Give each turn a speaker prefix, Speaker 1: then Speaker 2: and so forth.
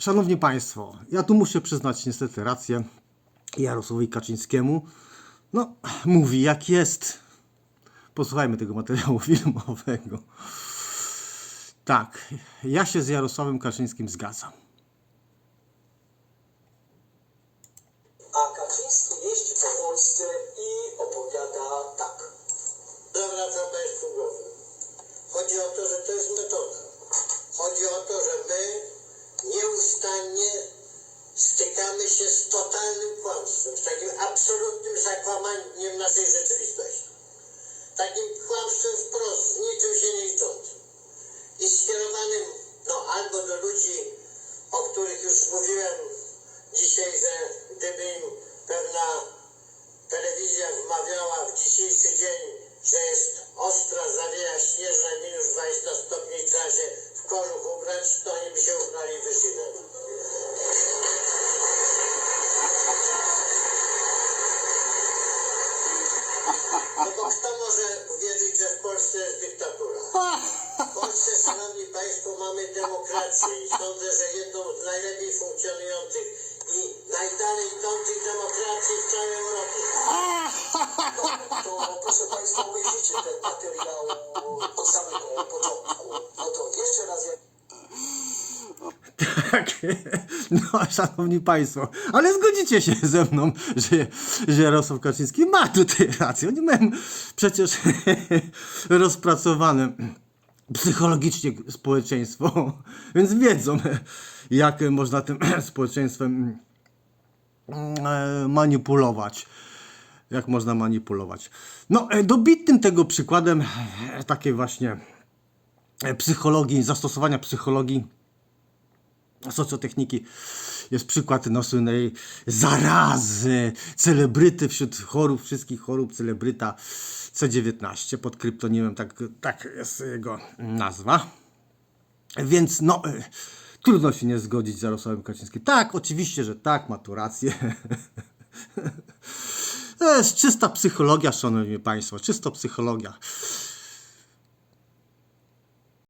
Speaker 1: Szanowni Państwo, ja tu muszę przyznać niestety rację Jarosławowi Kaczyńskiemu. No, mówi jak jest. Posłuchajmy tego materiału filmowego. Tak, ja się z Jarosławem Kaczyńskim zgadzam.
Speaker 2: A Kaczyński jeździ po Polsce i opowiada tak.
Speaker 3: Zawracam Państwu głowę. Chodzi o to, że to jest metoda. Chodzi o to, że my nieustannie się z totalnym kłamstwem, takim absolutnym zakłamaniem naszej rzeczywistości. Takim kłamstwem wprost, niczym się nie liczącym. I skierowanym no, albo do ludzi, o których już mówiłem dzisiaj, że gdyby im pewna telewizja wmawiała w dzisiejszy dzień, że jest ostra, zawieja śnieżna, minus 20 stopni się w kożuch państwo, mamy demokrację i sądzę, że jedną z najlepiej funkcjonujących i najdalej idących demokracji w całej Europie.
Speaker 2: To proszę Państwa, obejrzyjcie ten materiał od samego początku. No to jeszcze raz ja
Speaker 1: Tak, no szanowni Państwo, ale zgodzicie się ze mną, że, że Jarosław Kaczyński ma tutaj rację. Oni mają przecież rozpracowane psychologicznie społeczeństwo, więc wiedzą, jak można tym społeczeństwem e, manipulować. Jak można manipulować. No, e, dobitnym tego przykładem e, takiej właśnie psychologii, zastosowania psychologii socjotechniki jest przykład no, słynnej zarazy celebryty wśród chorób, wszystkich chorób celebryta C19 pod kryptonimem, tak, tak jest jego nazwa. Więc no, y, trudno się nie zgodzić z Jarosławem Kaczyńskim. Tak, oczywiście, że tak, ma tu rację. To jest czysta psychologia, szanowni państwo, czysto psychologia.